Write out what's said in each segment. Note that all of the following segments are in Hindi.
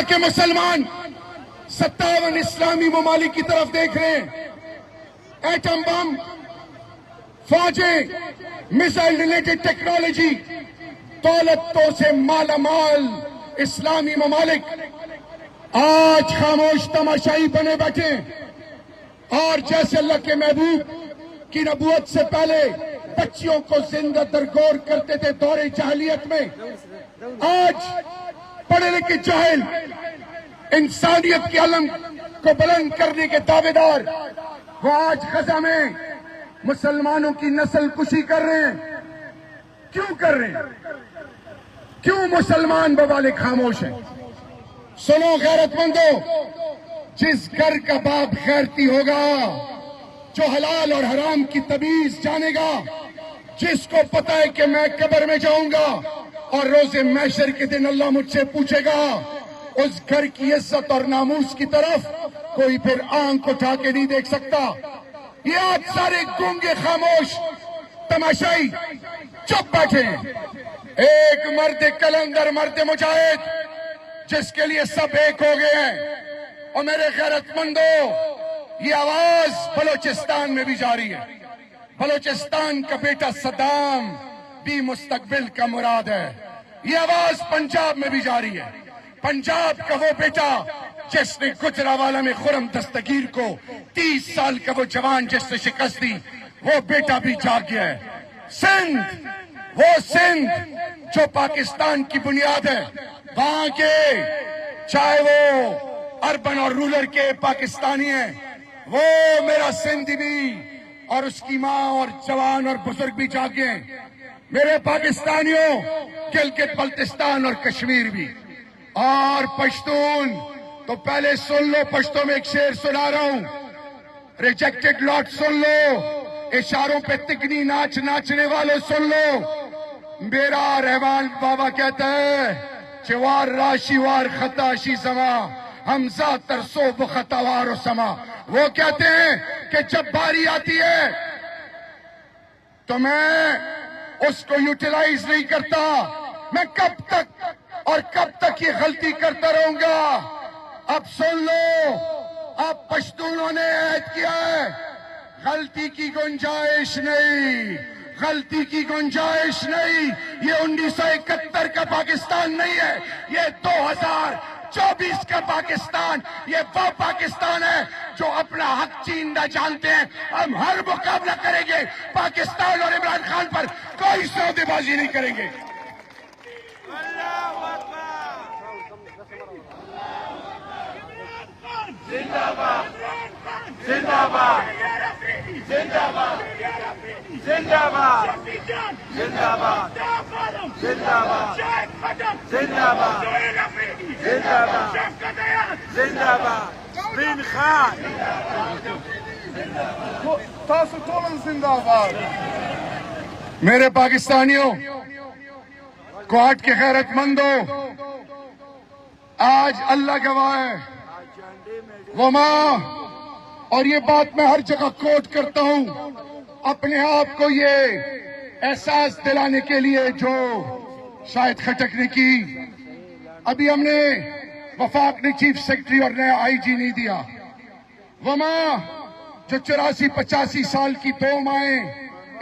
दुनिया के मुसलमान सत्तावन इस्लामी ममालिक की तरफ़ देख रहे हैं। एटम बम, फौजें, मिसाइल रिलेटेड टेक्नोलॉजी, दौलतों से मालामाल इस्लामी ममालिक आज खामोश तमाशाई बने बैठे और जैसे अल्लाह के महबूब की नबूत से पहले बच्चियों को ज़िंदा दरगोर करते थे दौरे जहलियत में, आज पढ़े लिखे जाहिल, इंसानियत के अलम को बुलंद करने के दावेदार, वो आज खजा में मुसलमानों की नस्ल कुशी कर रहे हैं। क्यों कर रहे हैं? क्यों मुसलमान बवाले खामोश हैं? सुनो, गैरतमंदो, जिस घर का बाप गैरती होगा, जो हलाल और हराम की तबीज जानेगा, जिसको पता है कि मैं कब्र में जाऊँगा और रोज़े मैशर के दिन अल्लाह मुझसे पूछेगा, उस घर की इज़्ज़त और नामूस की तरफ़ कोई फिर आँख उठा के नहीं देख सकता। ये आज सारे गूँगे खामोश, तमाशाई, चुप बैठे एक मर्द कलंदर, मर्द मुजाहिद, जिसके लिए सब एक हो गए हैं। और मेरे गैरतमंदो, ये आवाज़ बलोचिस्तान में भी जारी है। बलोचिस्तान का बेटा सदाम भी मुस्तकबिल का मुराद है। ये आवाज़ पंजाब में भी जारी है। पंजाब का वो बेटा, जिसने गुजरावाला में खुरम दस्तगीर को तीस साल का वो जवान जिसने शिकस्त दी, वो बेटा भी जाग गया है। सिंध, वो सिंध जो पाकिस्तान की बुनियाद है, वहाँ के चाहे वो अर्बन और रूरल के पाकिस्तानी हैं, वो मेरा सिंध भी और उसकी माँ और जवान और बुज़ुर्ग भी जागे हैं। मेरे पाकिस्तानियों गिलगित बल्तिस्तान और कश्मीर भी। और पश्तून तो पहले सुन लो, पश्तो में एक शेर सुना रहा हूँ। रिजेक्टेड लॉट सुन लो। इशारों पे तिकनी नाच, नाचने वालों, सुन लो। मेरा रहमान बाबा कहता है चिवार राशिवार खताशी समा हमजा तरसो व खतावार समा। वो कहते हैं कि जब बारी आती है तो मैं उसको यूटिलाइज नहीं करता। मैं कब तक और कब तक ये गलती करता रहूँगा? अब सुन लो, अब पश्तूनों ने ऐद किया है। गलती की गुंजाइश नहीं, गलती की गुंजाइश नहीं। ये उन्नीस सौ इकहत्तर का पाकिस्तान नहीं है, ये 2024 का पाकिस्तान, ये वो पाकिस्तान है जो अपना हक चीनना जानते हैं हम हर मुकाबला करेंगे पाकिस्तान और इमरान खान पर कोई सौदेबाजी नहीं करेंगे जिंदाबाद जिंदाबाद जिंदाबाद जिंदाबाद जिंदाबाद जिंदाबाद जिंदाबाद जिंदाबाद bin दिन खान मेरे पाकिस्तानियों, क्वाड के गैरतमंदों, आज अल्लाह गवाह है। वो माँ और ये बात मैं हर जगह कोट करता हूँ, अपने आप को ये एहसास दिलाने के लिए जो शायद खटकने की। अभी हमने वफाक ने चीफ सेक्रेटरी और नया आईजी नहीं दिया। वो माँ जो चौरासी पचासी साल की दो माए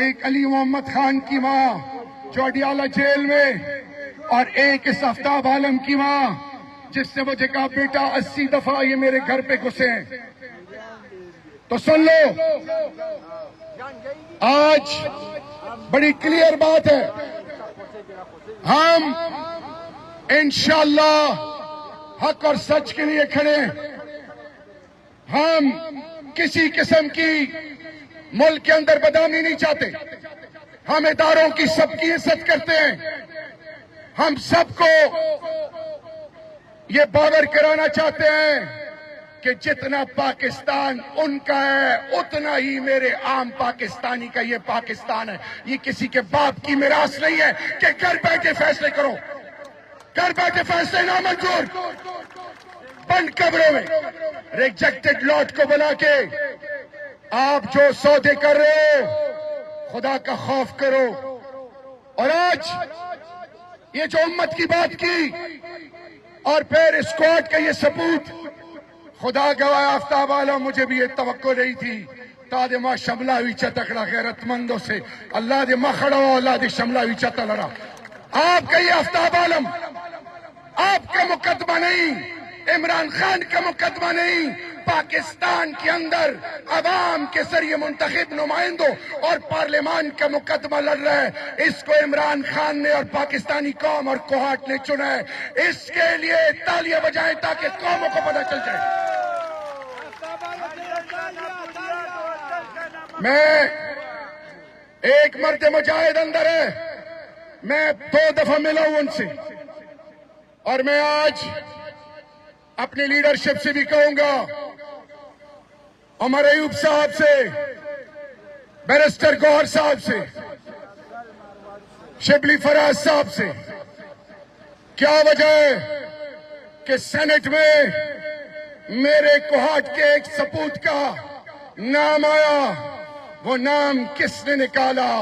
एक अली मोहम्मद खान की माँ, जो अडियाला जेल में, और एक इस आफ्ताब आलम की माँ जिसने मुझे कहा, बेटा, अस्सी दफ़ा ये मेरे घर पे घुसे तो सुन लो, आज बड़ी क्लियर बात है। हम, इंशाल्लाह हक और सच के लिए खड़े हैं। हम किसी किस्म की मुल्क के अंदर बदामी नहीं चाहते। हम इदारों की सबकी इज़्ज़त करते हैं। हम सबको ये बावर कराना चाहते हैं कि जितना पाकिस्तान उनका है, उतना ही मेरे आम पाकिस्तानी का ये पाकिस्तान है। ये किसी के बाप की मिरास नहीं है कि घर बैठे फैसले करो। घर बैठे फैसले ना मंजूर बंद कब्रों में। रिजेक्टेड लॉट को बुला के आप जो सौदे कर रहे हो, खुदा का खौफ करो। और आज ये जो उम्मत की बात की, और फिर स्क्वाड का ये सबूत, खुदा गवाह आफ्ताब आलम, मुझे भी ये तवक्को नहीं थी। तादे माँ शमला हुई चतकड़ा गैरतमंदों से। अल्लाह दे माँ खड़ा हो, अल्लाह दे शमला हुई चतलड़ा आपका ये आफ्ताब आलम आपका मुकदमा नहीं, इमरान खान का मुकदमा नहीं, पाकिस्तान के अंदर आवाम के ज़रिए मुंतखब नुमाइंदों और पार्लियामान का मुकदमा लड़ रहा है। इसको इमरान खान ने और पाकिस्तानी कौम और कोहाट ने चुना है। इसके लिए तालियाँ बजाएँ ताकि कौमों को पता चल जाए। मैं एक मर्द मुजाहिद अंदर है। मैं दो दफ़ा मिला हूँ उनसे। और मैं आज अपनी लीडरशिप से भी कहूँगा उमर अयूब साहब से, बैरिस्टर गौहर साहब से, शिबली फराज साहब से, क्या वजह है कि सेनेट में मेरे कोहाट के एक सपूत का नाम आया? वो नाम किसने निकाला?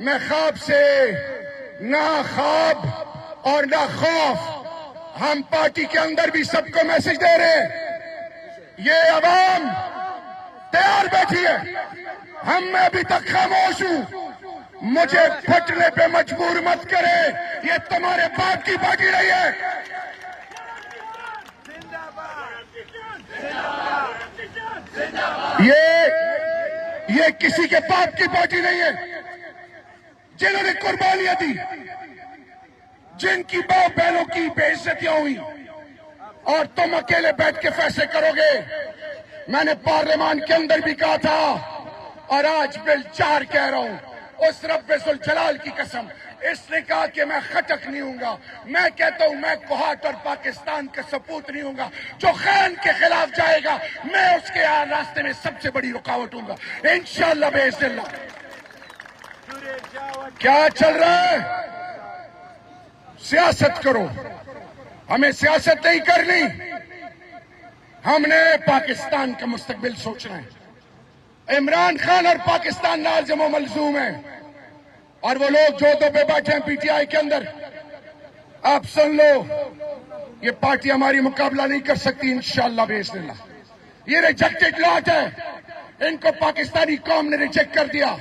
मैं ख्वाब से ना ख्वाब और ना खौफ हम पार्टी के अंदर भी सबको मैसेज दे रहे हैं। ये अवाम तैयार बैठी है। हम मैं अभी तक खामोश हूँ। मुझे फटने पे मजबूर मत करे। ये तुम्हारे बाप की पार्टी रही है। ये ये किसी के बाप की पार्टी नहीं है। जिन्होंने कुर्बानियाँ दी। जिनकी बाप बहनों की बेइज्जतियाँ हुई, और तुम अकेले बैठ के फैसले करोगे। मैंने पार्लियामान के अंदर भी कहा था, और आज बिल चार कह रहा हूँ, उस रब्बुल जलाल की कसम, इसने कहा कि मैं खटक नहीं हूँ मैं कहता हूँ, मैं कोहाट और पाकिस्तान का सपूत नहीं हूँ जो खान के खिलाफ जाएगा, मैं उसके रास्ते में सबसे बड़ी रुकावट हूँगा इंशाल्लाह बेजल्ला क्या चल रहा है? सियासत करो। हमें सियासत नहीं करनी। हमने पाकिस्तान का मुस्तकबिल सोचना है। इमरान खान और पाकिस्तान लाजम व मलजूम है। और वो लोग जो दो पे बैठे हैं पीटीआई के अंदर, आप सुन लो। ये पार्टी हमारी मुकाबला नहीं कर सकती इंशाला बेजल्ला ये रिजेक्टेड लॉट है। इनको पाकिस्तानी कौम ने रिजेक्ट कर दिया।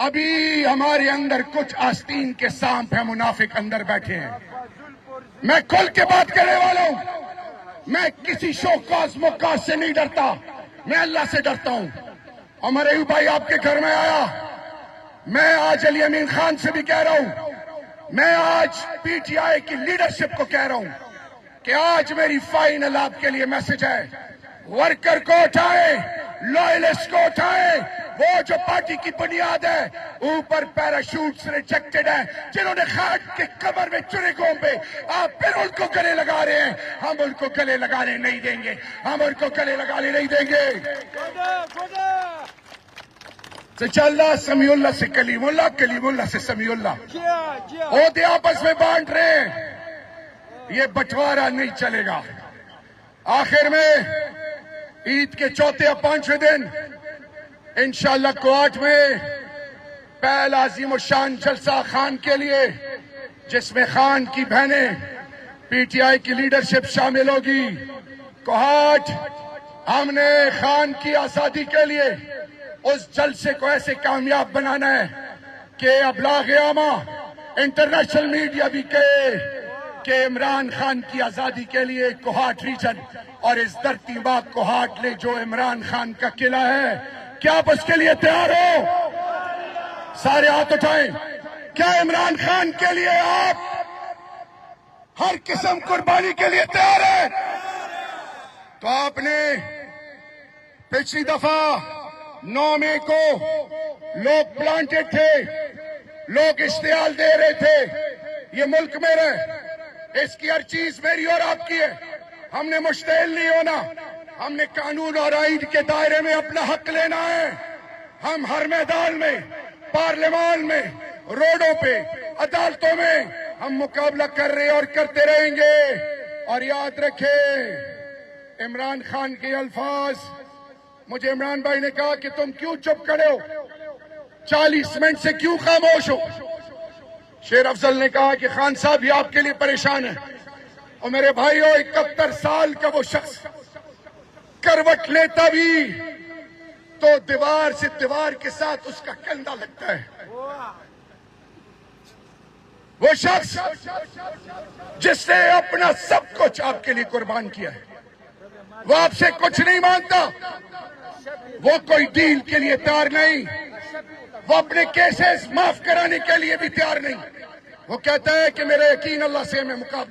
अभी हमारे अंदर कुछ आस्तीन के सांप है, मुनाफिक अंदर बैठे हैं। मैं खुल के बात करने वाला हूँ। मैं किसी शोकास मुकास से नहीं डरता। मैं अल्लाह से डरता हूँ। हमारे अयूब भाई आपके घर में आया। मैं आज अली अमीन खान से भी कह रहा हूँ। मैं आज पीटीआई की लीडरशिप को कह रहा हूँ कि आज मेरी फाइनल आपके लिए मैसेज है। वर्कर को उठाए लॉयलिस्ट को उठाए वो जो पार्टी की बुनियाद है, ऊपर पैराशूट रिजेक्टेड है, जिन्होंने खाट के कमर में चुने घोंपे आप फिर उनको गले लगा रहे हैं। हम उनको गले लगाने नहीं देंगे। हम उनको गले लगाने नहीं देंगे। चल्ला समीउल्ला से कलीमुल्ला कलीमुल्ला से समीउल्ला। ओहदे आपस में बांट रहे हैं। ये बंटवारा नहीं चलेगा। आखिर में ईद के चौथे या पाँचवें दिन इंशाल्लाह कोआट में पहला अजीम शान जलसा खान के लिए, जिसमें खान की बहनें, पीटीआई की लीडरशिप शामिल होगी। कोहाट हमने खान की आज़ादी के लिए उस जलसे को ऐसे कामयाब बनाना है कि अबलाग आमा इंटरनेशनल मीडिया भी कहे कि इमरान खान की आज़ादी के लिए कोहाट रीजन और इस धरती बाग कोहाट ने जो इमरान खान का किला है क्या आप उसके लिए तैयार हो? सारे हाथ उठाएँ। क्या इमरान खान के लिए आप हर किस्म कुर्बानी के लिए तैयार है? तो आपने पिछली दफ़ा नौ मई को लोग प्लांटेड थे, लोग इश्तियाल दे रहे थे। ये मुल्क मेरा है। इसकी हर चीज़ मेरी और आपकी है। हमने मुश्तैल नहीं होना। हमने कानून और आइन के दायरे में अपना हक लेना है। हम हर मैदान में पार्लियामान में, रोडों पे, अदालतों में हम मुकाबला कर रहे और करते रहेंगे। और याद रखें, इमरान खान के अल्फाज। मुझे इमरान भाई ने कहा कि तुम क्यों चुप खड़े हो? चालीस मिनट से क्यों खामोश हो? शेर अफजल ने कहा कि खान साहब ये आपके लिए परेशान है। और मेरे भाइयों, इकहत्तर साल का वो शख्स करवट लेता भी तो दीवार से दीवार के साथ उसका कंधा लगता है। वो शख्स जिसने अपना सब कुछ आपके लिए कुर्बान किया है, वो आपसे कुछ नहीं माँगता वो कोई डील के लिए तैयार नहीं, वो अपने केसेस माफ़ कराने के लिए भी तैयार नहीं। वो कहता है कि मेरा यकीन अल्लाह से मैं मुकाबला